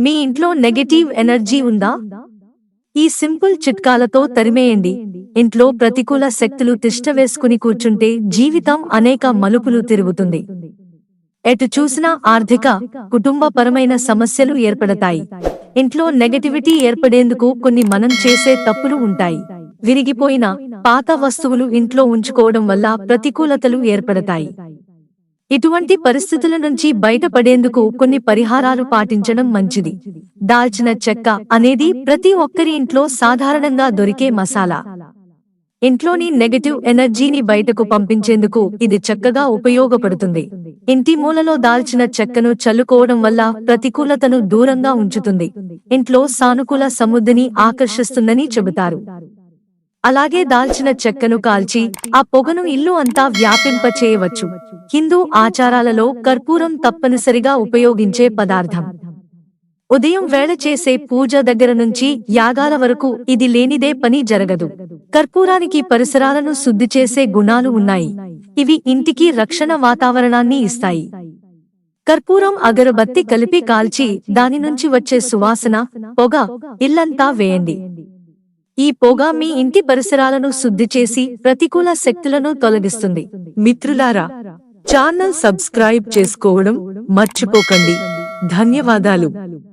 మీ ఇంట్లో negative energy ఉందా? ఈ సింపుల్ చిట్కాలతో తరిమేయండి. ఇంట్లో ప్రతికూల శక్తులు తిష్టవేసుకుని కూర్చుంటే జీవితం అనేక మలుపులు తిరుగుతుంది. ఎటు చూసినా ఆర్థిక కుటుంబపరమైన సమస్యలు ఏర్పడతాయి. ఇంట్లో నెగటివిటీ ఏర్పడేందుకు కొన్ని మనం చేసే తప్పులు ఉంటాయి. విరిగిపోయిన పాత వస్తువులు ఇంట్లో ఉంచుకోవడం వల్ల ప్రతికూలతలు ఏర్పడతాయి. ఇటువంటి పరిస్థితుల నుంచి బయటపడేందుకు కొన్ని పరిహారాలు పాటించడం మంచిది. దాల్చిన చెక్క అనేది ప్రతి ఒక్కరి ఇంట్లో సాధారణంగా దొరికే మసాలా. ఇంట్లోని నెగటివ్ ఎనర్జీని బయటకు పంపించేందుకు ఇది చక్కగా ఉపయోగపడుతుంది. ఇంటి మూలలో దాల్చిన చెక్కను చల్లుకోవడం వల్ల ప్రతికూలతను దూరంగా ఉంచుతుంది. ఇంట్లో సానుకూల సముద్ధిని ఆకర్షిస్తుందని చెబుతారు. అలాగే దాల్చిన చెక్కను కాల్చి ఆ పొగను ఇల్లు అంతా వ్యాపింప చేయవచ్చు హిందూ ఆచారాలలో కర్పూరం తప్పనిసరిగా ఉపయోగించే పదార్థం. ఉదయం వేళ చేసే పూజ దగ్గర నుంచి యాగాల వరకు ఇది లేనిదే పని జరగదు. కర్పూరానికి పరిసరాలను శుద్ధి చేసే గుణాలు ఉన్నాయి. ఇవి ఇంటికి రక్షణ వాతావరణాన్ని ఇస్తాయి. కర్పూరం అగరబత్తి కలిపి కాల్చి దాని నుంచి వచ్చే సువాసన పొగ ఇల్లంతా వేయండి. ఈ పొగ మీ ఇంటి పరిసరాలను శుద్ధి చేసి ప్రతికూల శక్తులను తొలగిస్తుంది. మిత్రులారా ఛానల్ సబ్స్క్రైబ్ చేసుకోవడం మర్చిపోకండి. ధన్యవాదాలు.